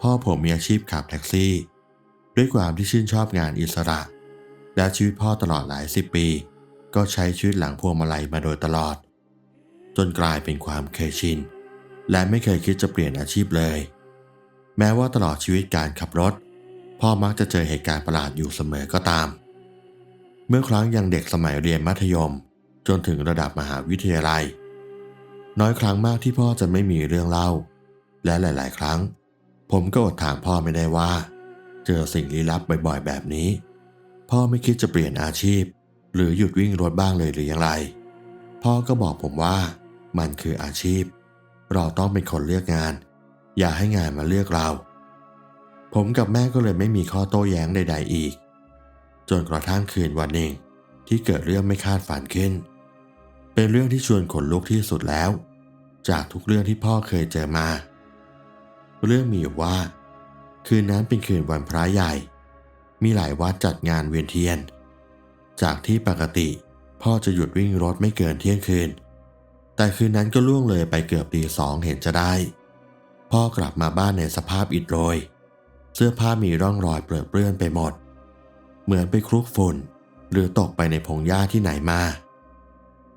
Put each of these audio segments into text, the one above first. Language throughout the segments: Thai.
พ่อผมมีอาชีพขับแท็กซี่ ด้วยความที่ชื่นชอบงานอิสระ และชีวิตพ่อตลอดหลายสิบปี ก็ใช้ชีวิตหลังพวงมาลัยมาโดยตลอด จนกลายเป็นความเคยชิน และไม่เคยคิดจะเปลี่ยนอาชีพเลย แม้ว่าตลอดชีวิตการขับรถ พ่อมักจะเจอเหตุการณ์ประหลาดอยู่เสมอก็ตาม เมื่อครั้งยังเด็กสมัยเรียนมัธยม จนถึงระดับมหาวิทยาลัย น้อยครั้งมากที่พ่อจะไม่มีเรื่องเล่า และหลาย ๆ ครั้ง ผมก็อดถามพ่อไม่ได้ว่า เจอสิ่งลี้ลับบ่อยๆแบบนี้ พ่อไม่คิดจะเปลี่ยนอาชีพ หรือหยุดวิ่งรถบ้างเลยหรืออย่างไร พ่อก็บอกผมว่ามันคืออาชีพ เราต้องเป็นคนเลือกงาน อย่าให้งานมาเลือกเรา ผมกับแม่ก็เลยไม่มีข้อโต้แย้งใด ๆ อีก จนกระทั่งคืนวันหนึ่งที่เกิดเรื่องไม่คาดฝันขึ้น เป็นเรื่องที่ชวนขนลุกที่สุดแล้ว จากทุกเรื่องที่พ่อเคยเจอมา เรื่องมีอยู่ว่า คืนนั้นเป็นคืนวันพระใหญ่ มีหลายวัดจัดงานเวียนเทียน จากที่ปกติพ่อจะหยุดวิ่งรถไม่เกินเที่ยงคืน แต่คืนนั้นก็ล่วงเลยไปเกือบตีสองเห็นจะได้ พ่อกลับมาบ้านในสภาพอิดโรย เสื้อผ้ามีร่องรอยเปรอะเปื้อนไปหมด เหมือนไปคลุกฝุ่น หรือตกไปในพงหญ้าที่ไหนมา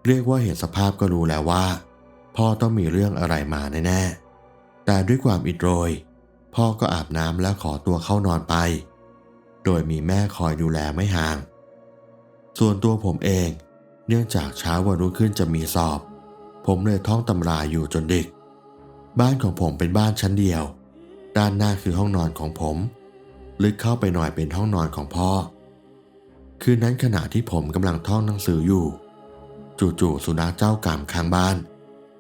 เรียกว่าเห็นสภาพก็รู้แล้วว่า พ่อต้องมีเรื่องอะไรมาแน่ๆ แต่ด้วยความอิดโรย พ่อก็อาบน้ำแล้วขอตัวเข้านอนไป โดยมีแม่คอยดูแลไม่ห่าง ส่วนตัวผมเองเนื่องจากเช้าวันรุ่งขึ้นจะมีสอบ ผมเลยท่องตำราอยู่จนดึก บ้านของผมเป็นบ้านชั้นเดียว ด้านหน้าคือห้องนอนของผม ลึกเข้าไปหน่อยเป็นห้องนอนของพ่อ คืนนั้นขณะที่ผมกำลังท่องหนังสืออยู่ จู่ๆสุนัขเจ้ากรรมข้างบ้าน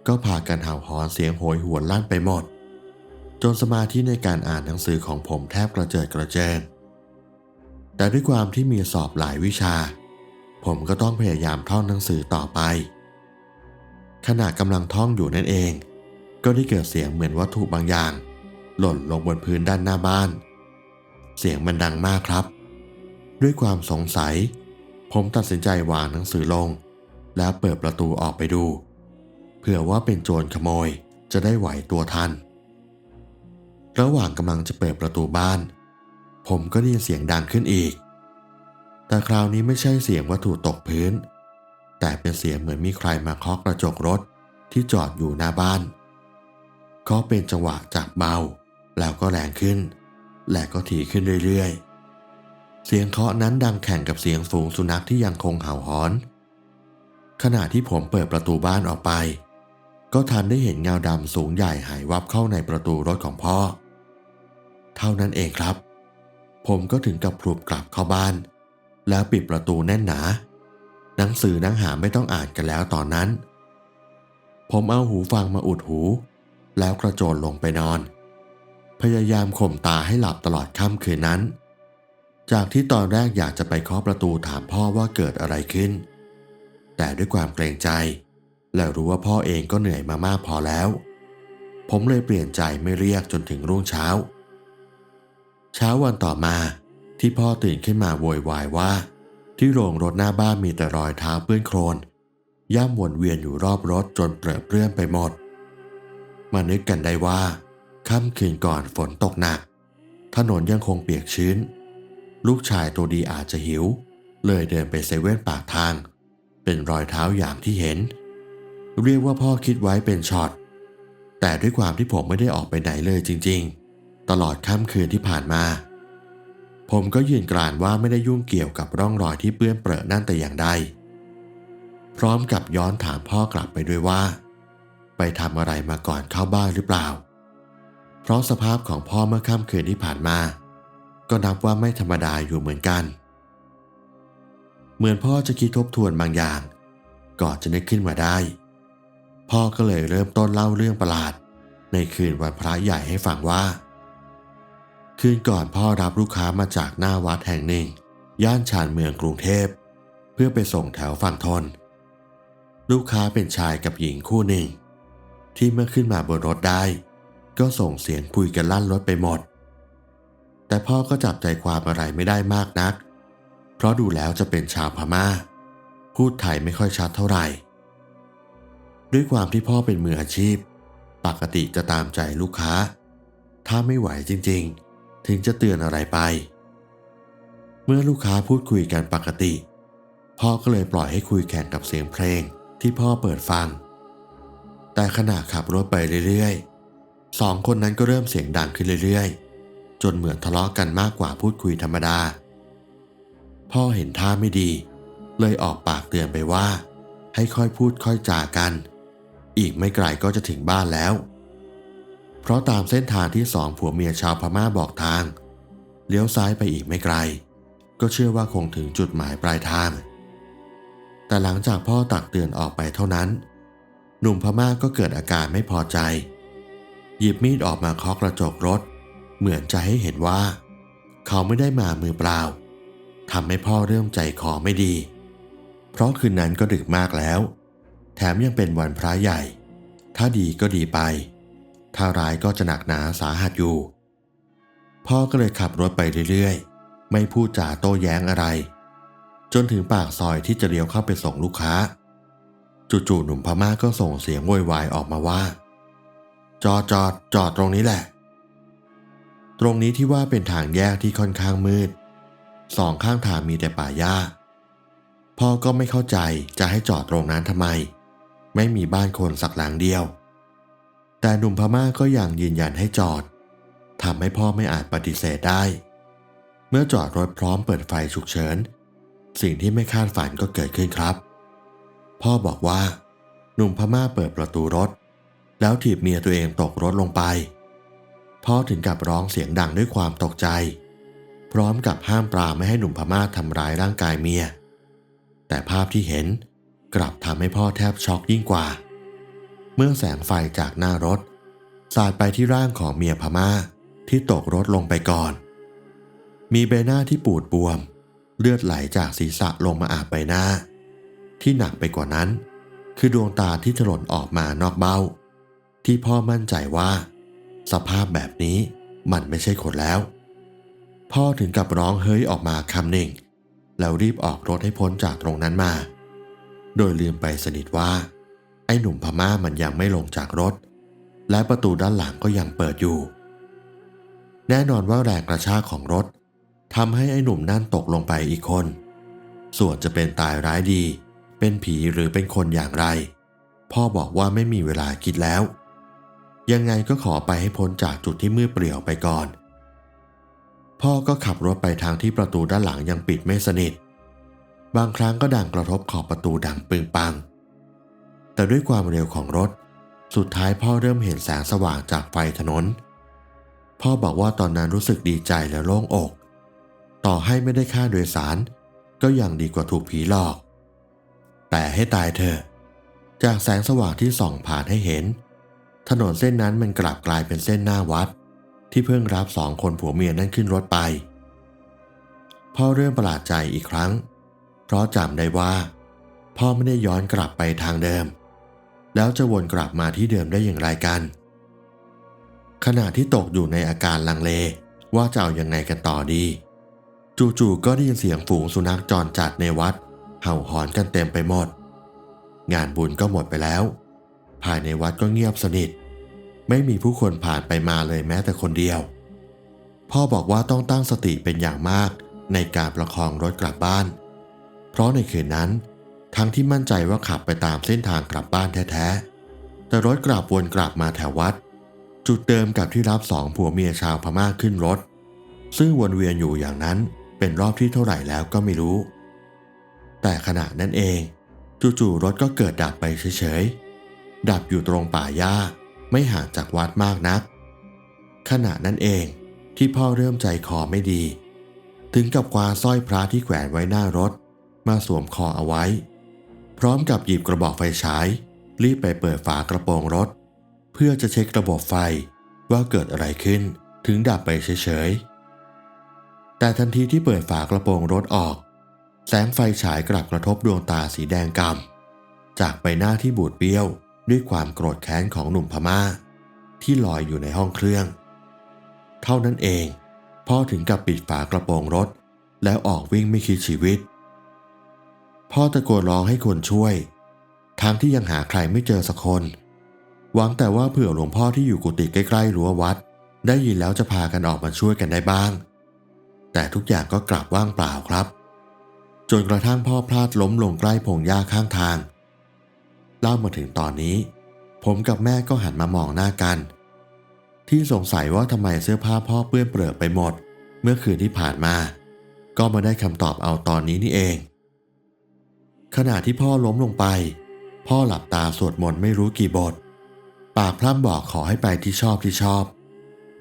ก็พากันเห่าหอนเสียงโหยหวนลั่นไปหมด จนสมาธิในการอ่านหนังสือของผมแทบกระเจิดกระเจิง แต่ด้วยความที่มีสอบหลายวิชา ผมก็ต้องพยายามท่องหนังสือต่อไป ขณะกำลังท่องอยู่นั่นเอง ก็ได้เกิดเสียงเหมือนวัตถุบางอย่าง หล่นลงบนพื้นด้านหน้าบ้าน เสียงมันดังมากครับ ด้วยความสงสัย ผมตัดสินใจวางหนังสือลง แล้วเปิดประตูออกไปดู เผื่อว่าเป็นโจรขโมยจะได้ไหวตัวทัน ระหว่างกำลังจะเปิดประตูบ้าน ผมก็ได้ยินเสียงดังขึ้นอีก แต่คราวนี้ไม่ใช่เสียงวัตถุตกพื้น แต่เป็นเสียงเหมือนมีใครมาเคาะกระจกรถที่จอดอยู่หน้าบ้านเคาะเป็นจังหวะจากเบาแล้วก็แรงขึ้น และก็ถี่ขึ้นเรื่อยๆ เสียงเคาะนั้นดังแข่งกับเสียงฝูงสุนัขที่ยังคงเห่าหอน ขณะที่ผมเปิดประตูบ้านออกไป ก็ทันได้เห็นเงาดำสูงใหญ่หายวับเข้าในประตูรถของพ่อ เท่านั้นเองครับ ผมก็ถึงกับพลุบกลับเข้าบ้าน แล้วปิดประตูแน่นหนา หนังสือหนังหาไม่ต้องอ่านกันแล้วตอนนั้น ผมเอาหูฟังมาอุดหู แล้วกระโจนลงไปนอน พยายามข่มตาให้หลับตลอดค่ำคืนนั้น จากที่ตอนแรกอยากจะไปเคาะประตูถามพ่อว่าเกิดอะไรขึ้น แต่ด้วยความเกรงใจ และรู้ว่าพ่อเองก็เหนื่อยมามากพอแล้วผมเลยเปลี่ยนใจไม่เรียกจนถึงรุ่งเช้า เช้าวันต่อมาที่พ่อตื่นขึ้นมาโวยวายว่า ที่โรงรถหน้าบ้านมีแต่รอยเท้าเปื้อนโครนย่ำวนเวียนอยู่รอบรถจนเปรอะเปื้อนไปหมด มานึกกันได้ว่าค่ำคืนก่อนฝนตกหนัก ถนนยังคงเปียกชื้น ลูกชายตัวดีอาจจะหิว เลยเดินไปเซเว่นปากทาง เป็นรอยเท้าอย่างที่เห็น เรียกว่าพ่อคิดไว้เป็นช็อตแต่ด้วยความที่ผมไม่ได้ออกไปไหนเลยจริง ๆ ตลอดค่ำคืนที่ผ่านมา ผมก็ยืนกรานว่าไม่ได้ยุ่งเกี่ยวกับร่องรอยที่เปื้อนเปรอะนั่นแต่อย่างใด พร้อมกับย้อนถามพ่อกลับไปด้วยว่า ไปทำอะไรมาก่อนเข้าบ้านหรือเปล่า เพราะสภาพของพ่อเมื่อค่ำคืนที่ผ่านมา ก็นับว่าไม่ธรรมดาอยู่เหมือนกัน เหมือนพ่อจะคิดทบทวนบางอย่าง ก่อนจะนึกขึ้นมาได้ พ่อก็เลยเริ่มต้นเล่าเรื่องประหลาด ในคืนวันพระใหญ่ให้ฟังว่า คืนก่อนพ่อรับลูกค้ามาจากหน้าวัดแห่งหนึ่ง ย่านชานเมืองกรุงเทพ เพื่อไปส่งแถวฝั่งทน ลูกค้าเป็นชายกับหญิงคู่หนึ่ง ที่เมื่อขึ้นมาบนรถได้ ก็ส่งเสียงคุยกันลั่นรถไปหมด แต่พ่อก็จับใจความอะไรไม่ได้มากนัก เพราะดูแล้วจะเป็นชาวพมา่า พูดไทยไม่ค่อยชัดเท่าไหร่ ด้วยความที่พ่อเป็นมืออาชีพ ปกติจะตามใจลูกค้า ถ้าไม่ไหวจริงๆ ถึงจะเตือนอะไรไป เมื่อลูกค้าพูดคุยกันปกติ พ่อก็เลยปล่อยให้คุยแข่งกับเสียงเพลงที่พ่อเปิดฟัง แต่ขณะขับรถไปเรื่อยๆสองคนนั้นก็เริ่มเสียงดังขึ้นเรื่อยๆ จนเหมือนทะเลาะกันมากกว่าพูดคุยธรรมดา พ่อเห็นท่าไม่ดี เลยออกปากเตือนไปว่า ให้ค่อยพูดค่อยจากัน อีกไม่ไกลก็จะถึงบ้านแล้ว เพราะตามเส้นทางที่สองผัวเมียชาวพม่าบอกทาง เลี้ยวซ้ายไปอีกไม่ไกล ก็เชื่อว่าคงถึงจุดหมายปลายทาง แต่หลังจากพ่อตักเตือนออกไปเท่านั้น หนุ่มพม่าก็เกิดอาการไม่พอใจ หยิบมีดออกมาเคาะกระจกรถ เหมือนจะให้เห็นว่า เขาไม่ได้มามือเปล่าทำให้พ่อเริ่มใจคอไม่ดี เพราะคืนนั้นก็ดึกมากแล้ว แถมยังเป็นวันพระใหญ่ ถ้าดีก็ดีไป ถ้าร้ายก็จะหนักหนาสาหัสอยู่ พ่อก็เลยขับรถไปเรื่อยๆ ไม่พูดจาโต้แย้งอะไร จนถึงปากซอยที่จะเลี้ยวเข้าไปส่งลูกค้า จู่ๆหนุ่มพม่าก็ส่งเสียงโวยวายออกมาว่า จอดจอดจอดตรงนี้แหละ ตรงนี้ที่ว่าเป็นทางแยกที่ค่อนข้างมืด สองข้างทางมีแต่ป่าหญ้าพ่อก็ไม่เข้าใจจะให้จอดตรงนั้นทำไม ไม่มีบ้านคนสักหลังเดียว แต่หนุ่มพม่าก็ยังยืนยันให้จอดทำให้พ่อไม่อาจปฏิเสธได้ เมื่อจอดรถพร้อมเปิดไฟฉุกเฉิน สิ่งที่ไม่คาดฝันก็เกิดขึ้นครับ พ่อบอกว่า หนุ่มพม่าเปิดประตูรถ แล้วถีบเมียตัวเองตกรถลงไป พ่อถึงกับร้องเสียงดังด้วยความตกใจ พร้อมกับห้ามปราไม่ให้หนุ่มพม่าทำร้ายร่างกายเมีย แต่ภาพที่เห็นกลับทำให้พ่อแทบช็อกยิ่งกว่า มื่อแสงไฟจากหน้ารถ สาดไปที่ร่างของเมียพม่าที่ตกรถลงไปก่อน มีใบหน้าที่ปูดบวม เลือดไหลจากศีรษะลงมาอาบใบหน้า ที่หนักไปกว่านั้น คือดวงตาที่ถลนออกมานอกเบ้า ที่พ่อมั่นใจว่า สภาพแบบนี้มันไม่ใช่คนแล้ว พ่อถึงกับร้องเฮ้ยออกมาคำหนึ่ง แล้วรีบออกรถให้พ้นจากตรงนั้นมา โดยลืมไปสนิทว่า อ้หนุ่มพม่ามันยังไม่ลงจากรถ และประตูด้านหลังก็ยังเปิดอยู่ แน่นอนว่าแรงกระชากของรถทำให้ไอ้หนุ่มนั่นตกลงไปอีกคน ส่วนจะเป็นตายร้ายดี เป็นผีหรือเป็นคนอย่างไร พ่อบอกว่าไม่มีเวลาคิดแล้ว ยังไงก็ขอไปให้พ้นจากจุดที่มืดเปลี่ยวไปก่อน พ่อก็ขับรถไปทางที่ประตูด้านหลังยังปิดไม่สนิท บางครั้งก็ดังกระทบขอบประตูดังปึงปัง แต่ด้วยความเร็วของรถ สุดท้ายพ่อเริ่มเห็นแสงสว่างจากไฟถนน พ่อบอกว่าตอนนั้นรู้สึกดีใจและโล่งอก ต่อให้ไม่ได้ค่าโดยสาร ก็ยังดีกว่าถูกผีหลอก แต่ให้ตายเถอะ จากแสงสว่างที่ส่องผ่านให้เห็น ถนนเส้นนั้นมันกลับกลายเป็นเส้นหน้าวัด ที่เพิ่งรับสองคนผัวเมียนั้นขึ้นรถไป พ่อเริ่มประหลาดใจอีกครั้ง เพราะจำได้ว่าพ่อไม่ได้ย้อนกลับไปทางเดิม แล้วจะวนกลับมาที่เดิมได้อย่างไรกัน ขณะที่ตกอยู่ในอาการลังเลว่าจะเอาอยังไงกันต่อดี จู่ๆก็ได้ยินเสียงฝูงสุนัขจรจัดในวัด เห่าหอนกันเต็มไปหมด งานบุญก็หมดไปแล้ว ภายในวัดก็เงียบสนิท ไม่มีผู้คนผ่านไปมาเลยแม้แต่คนเดียว พ่อบอกว่าต้องตั้งสติเป็นอย่างมากในการประคองรถกลับบ้าน เพราะในคืนนั้น ทั้งที่มั่นใจว่าขับไปตามเส้นทางกลับบ้านแท้ๆ แต่รถกลับวนกลับมาแถววัด จุดเดิมกับที่รับสองผัวเมียชาวพม่าขึ้นรถ ซึ่งวนเวียนอยู่อย่างนั้นเป็นรอบที่เท่าไหร่แล้วก็ไม่รู้ แต่ขณะนั้นเอง จู่ๆรถก็เกิดดับไปเฉยๆ ดับอยู่ตรงป่าหญ้าไม่ห่างจากวัดมากนัก ขณะนั้นเองที่พ่อเริ่มใจคอไม่ดี ถึงกับคว้าสร้อยพระที่แขวนไว้หน้ารถ มาสวมคอเอาไว้ พร้อมกับหยิบกระบอกไฟฉาย รีบไปเปิดฝากระโปรงรถ เพื่อจะเช็คระบบไฟว่าเกิดอะไรขึ้นถึงดับไปเฉยๆ แต่ทันทีที่เปิดฝากระโปรงรถออก แสงไฟฉายกลับกระทบดวงตาสีแดงกำจากใบหน้าที่บูดเบี้ยวด้วยความโกรธแค้นของหนุ่มพม่า ที่ลอยอยู่ในห้องเครื่อง เท่านั้นเองพ่อถึงกับปิดฝากระโปรงรถ แล้วออกวิ่งไม่คิดชีวิต พ่อตะโกนร้องให้คนช่วย ทางที่ยังหาใครไม่เจอสักคน หวังแต่ว่าเผื่อหลวงพ่อที่อยู่กุฏิใกล้ๆรั้ววัด ได้ยินแล้วจะพากันออกมาช่วยกันได้บ้าง แต่ทุกอย่างก็กลับว่างเปล่าครับ จนกระทั่งพ่อพลาดล้มลงใกล้พงหญ้าข้างทาง เล่ามาถึงตอนนี้ ผมกับแม่ก็หันมามองหน้ากัน ที่สงสัยว่าทำไมเสื้อผ้าพ่อเปื้อนเปรอไปหมด เมื่อคืนที่ผ่านมา ก็มาได้คำตอบเอาตอนนี้นี่เอง ขณะที่พ่อล้มลงไป พ่อหลับตาสวดมนต์ไม่รู้กี่บท ปากพร่ำบอกขอให้ไปที่ชอบที่ชอบ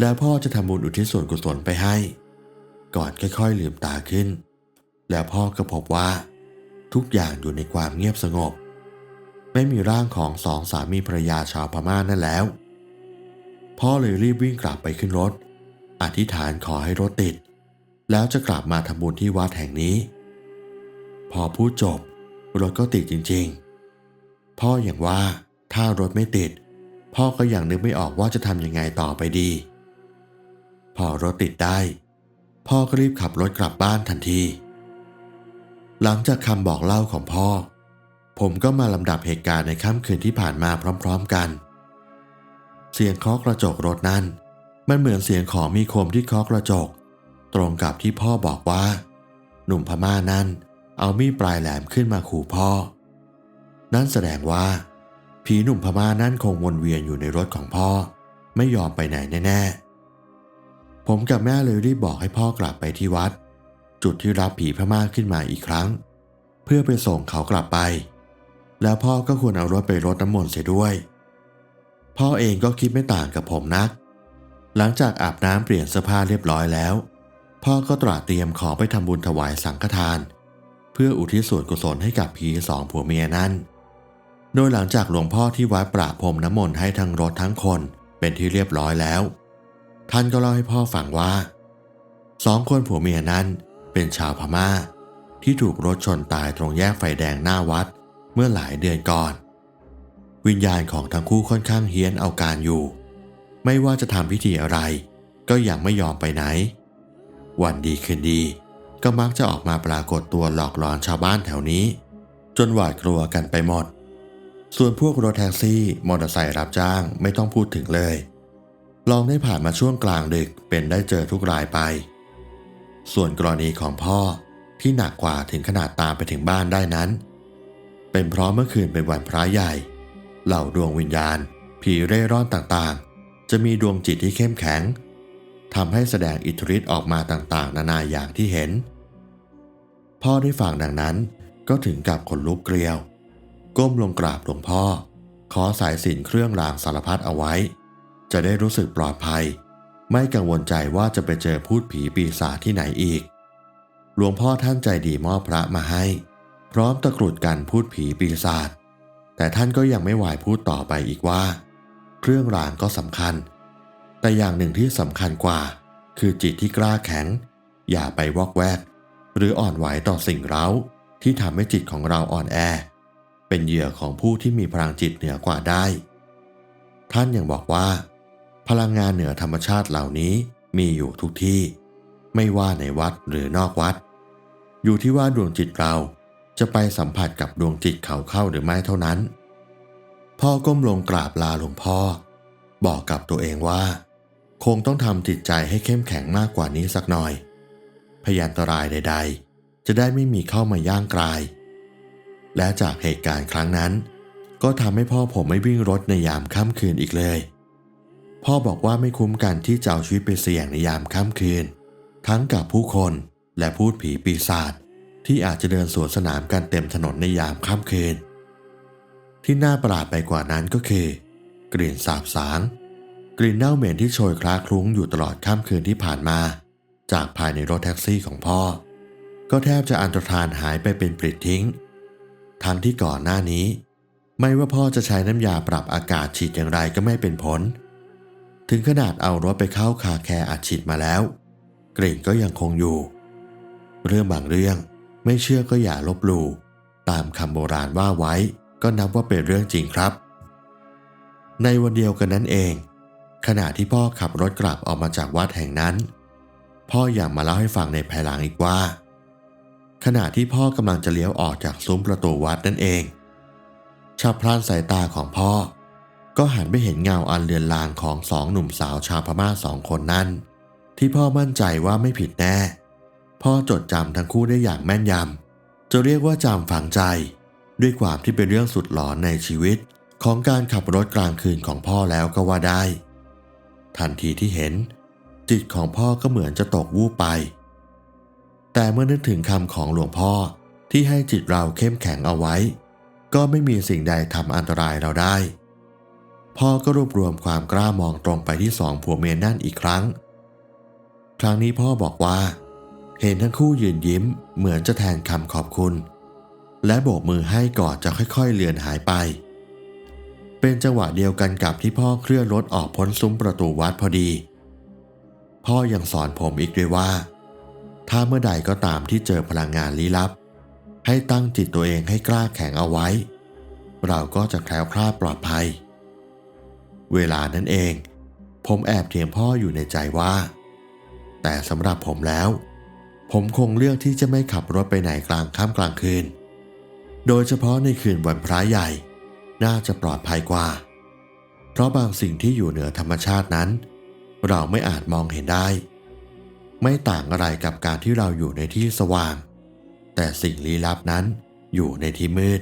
แล้วพ่อจะทำบุญอุทิศส่วนกุศลไปให้ ก่อนค่อยๆลืมตาขึ้น แล้วพ่อก็พบว่า ทุกอย่างอยู่ในความเงียบสงบ ไม่มีร่างของสองสามีภรรยาชาวพม่านั่นแล้ว พ่อเลยรีบวิ่งกลับไปขึ้นรถ อธิษฐานขอให้รถติด แล้วจะกลับมาทำบุญที่วัดแห่งนี้ พอพูดจบ รถก็ติดจริงๆ พ่ออย่างว่าถ้ารถไม่ติด พ่อก็ยังนึกไม่ออกว่าจะทำยังไงต่อไปดี พอรถติดได้ พ่อก็รีบขับรถกลับบ้านทันที หลังจากคำบอกเล่าของพ่อ ผมก็มาลำดับเหตุการณ์ในค่ำคืนที่ผ่านมาพร้อมๆกัน เสียงเคาะกระจกรถนั้น มันเหมือนเสียงของมีคมที่เคาะกระจก ตรงกับที่พ่อบอกว่า หนุ่มพม่านั้น เอามีดปลายแหลมขึ้นมาขู่พ่อ นั่นแสดงว่า ผีหนุ่มพม่านั่นคงวนเวียนอยู่ในรถของพ่อ ไม่ยอมไปไหนแน่ๆ ผมกับแม่เลยรีบบอกให้พ่อกลับไปที่วัด จุดที่รับผีพม่าขึ้นมาอีกครั้ง เพื่อไปส่งเขากลับไป แล้วพ่อก็ควรเอารถไปรดน้ำมนต์เสียด้วย พ่อเองก็คิดไม่ต่างกับผมนัก หลังจากอาบน้ำเปลี่ยนเสื้อผ้าเรียบร้อยแล้วพ่อก็ตระเตรียมขอไปทำบุญถวายสังฆทาน พื่ออุทิศส่วนกุศลให้กับผีสองผัวเมียนั้น โดยหลังจากหลวงพ่อที่วัดประพรมน้ำมนต์ให้ทั้งรถทั้งคนเป็นที่เรียบร้อยแล้ว ท่านก็เล่าให้พ่อฟังว่าสองคนผัวเมียนั้นเป็นชาวพม่า ที่ถูกรถชนตายตรงแยกไฟแดงหน้าวัดเมื่อหลายเดือนก่อน วิญญาณของทั้งคู่ค่อนข้างเฮี้ยนเอาการอยู่ ไม่ว่าจะทำพิธีอะไร ก็ยังไม่ยอมไปไหน วันดีคืนดี ก็มักจะออกมาปรากฏตัวหลอกหลอนชาวบ้านแถวนี้ จนหวาดกลัวกันไปหมด ส่วนพวกรถแท็กซี่ มอเตอร์ไซค์รับจ้างไม่ต้องพูดถึงเลย ลองได้ผ่านมาช่วงกลางดึกเป็นได้เจอทุกรายไป ส่วนกรณีของพ่อที่หนักกว่าถึงขนาดตามไปถึงบ้านได้นั้น เป็นเพราะเมื่อคืนเป็นวันพระใหญ่ เหล่าดวงวิญญาณ ผีเร่ร่อนต่างๆ จะมีดวงจิตที่เข้มแข็งทำให้แสดงอิทธิฤทธิ์ออกมาต่างๆ นานาอย่างที่เห็น พ่อได้ฟังดังนั้นก็ถึงกับขนลุกเกลียว ก้มลงกราบหลวงพ่อ ขอสายสินเครื่องรางสารพัดเอาไว้ จะได้รู้สึกปลอดภัย ไม่กังวลใจว่าจะไปเจอพูดผีปีศาจที่ไหนอีก หลวงพ่อท่านใจดีมอบพระมาให้ พร้อมตะกรุดกันพูดผีปีศาจแต่ท่านก็ยังไม่ไหวพูดต่อไปอีกว่า เครื่องรางก็สำคัญ แต่อย่างหนึ่งที่สำคัญกว่า คือจิตที่กล้าแข็ง อย่าไปวอกแวก หรืออ่อนไหวต่อสิ่งเร้าที่ทำให้จิตของเราอ่อนแอ เป็นเหยื่อของผู้ที่มีพลังจิตเหนือกว่าได้ ท่านยังบอกว่า พลังงานเหนือธรรมชาติเหล่านี้มีอยู่ทุกที่ ไม่ว่าในวัดหรือนอกวัด อยู่ที่ว่าดวงจิตเราจะไปสัมผัสกับดวงจิตเขาเข้าหรือไม่เท่านั้น พ่อก้มลงกราบลาหลวงพ่อ บอกกับตัวเองว่า คงต้องทำจิตใจให้เข้มแข็งมากกว่านี้สักหน่อย พยันตรายใด ๆ จะได้ไม่มีเข้ามาย่างกลาย และจากเหตุการณ์ครั้งนั้น ก็ทำให้พ่อผมไม่วิ่งรถในยามค่ำคืนอีกเลย พ่อบอกว่าไม่คุ้มกันที่จะเอาชีวิตไปเสี่ยงในยามค่ำคืน ทั้งกับผู้คนและพูดผีปีศาจที่อาจจะเดินสวนสนามกันเต็มถนนในยามค่ำคืน ที่น่าประหลาดไปกว่านั้นก็คือ กลิ่นสาบสางกลิ่นเน่าเหม็นที่โชยคลาคลุ้งอยู่ตลอดค่ำคืนที่ผ่านมา จากภายในรถแท็กซี่ของพ่อ ก็แทบจะอันตรธานหายไปเป็นปลิดทิ้ง ทั้งที่ก่อนหน้านี้ ไม่ว่าพ่อจะใช้น้ำยาปรับอากาศฉีดอย่างไรก็ไม่เป็นผล ถึงขนาดเอารถไปเข้าคาแคร์อัดฉีดมาแล้ว กลิ่นก็ยังคงอยู่ เรื่องบางเรื่องไม่เชื่อก็อย่าลบหลู่ตามคำโบราณว่าไว้ก็นับว่าเป็นเรื่องจริงครับ ในวันเดียวกันนั้นเอง ขณะที่พ่อขับรถกลับออกมาจากวัดแห่งนั้น พ่ออยากมาเล่าให้ฟังในภายหลังอีกว่า ขณะที่พ่อกำลังจะเลี้ยวออกจากซุ้มประตูวัดนั่นเองฉับพลันสายตาของพ่อ ก็หันไปเห็นเงาอันเลือนลางของสองหนุ่มสาวชาวพม่าสองคนนั้น ที่พ่อมั่นใจว่าไม่ผิดแน่ พ่อจดจำทั้งคู่ได้อย่างแม่นยำจะเรียกว่าจำฝังใจ ด้วยความที่เป็นเรื่องสุดหลอนในชีวิตของการขับรถกลางคืนของพ่อแล้วก็ว่าได้ ทันทีที่เห็น จิตของพ่อก็เหมือนจะตกวูบไป แต่เมื่อนึกถึงคำของหลวงพ่อที่ให้จิตเราเข้มแข็งเอาไว้ ก็ไม่มีสิ่งใดทำอันตรายเราได้ พ่อก็รวบรวมความกล้ามองตรงไปที่สองผัวเมียนั่นอีกครั้ง ครั้งนี้พ่อบอกว่า เห็นทั้งคู่ยืนยิ้มเหมือนจะแทนคำขอบคุณ และโบกมือให้ก่อนจะค่อยๆเลือนหายไป เป็นจังหวะเดียวกันกับที่พ่อเคลื่อนรถออกพ้นซุ้มประตูวัดพอดี พ่อยังสอนผมอีกด้วยว่า ถ้าเมื่อใดก็ตามที่เจอพลังงานลี้ลับ ให้ตั้งจิตตัวเองให้กล้าแข็งเอาไว้ เราก็จะแคล้วคลาดปลอดภัย เวลานั้นเอง ผมแอบเถียงพ่ออยู่ในใจว่า แต่สำหรับผมแล้ว ผมคงเลือกที่จะไม่ขับรถไปไหนกลางค่ำกลางคืน โดยเฉพาะในคืนวันพระใหญ่ น่าจะปลอดภัยกว่า เพราะบางสิ่งที่อยู่เหนือธรรมชาตินั้น เราไม่อาจมองเห็นได้ ไม่ต่างอะไรกับการที่เราอยู่ในที่สว่าง แต่สิ่งลี้ลับนั้นอยู่ในที่มืด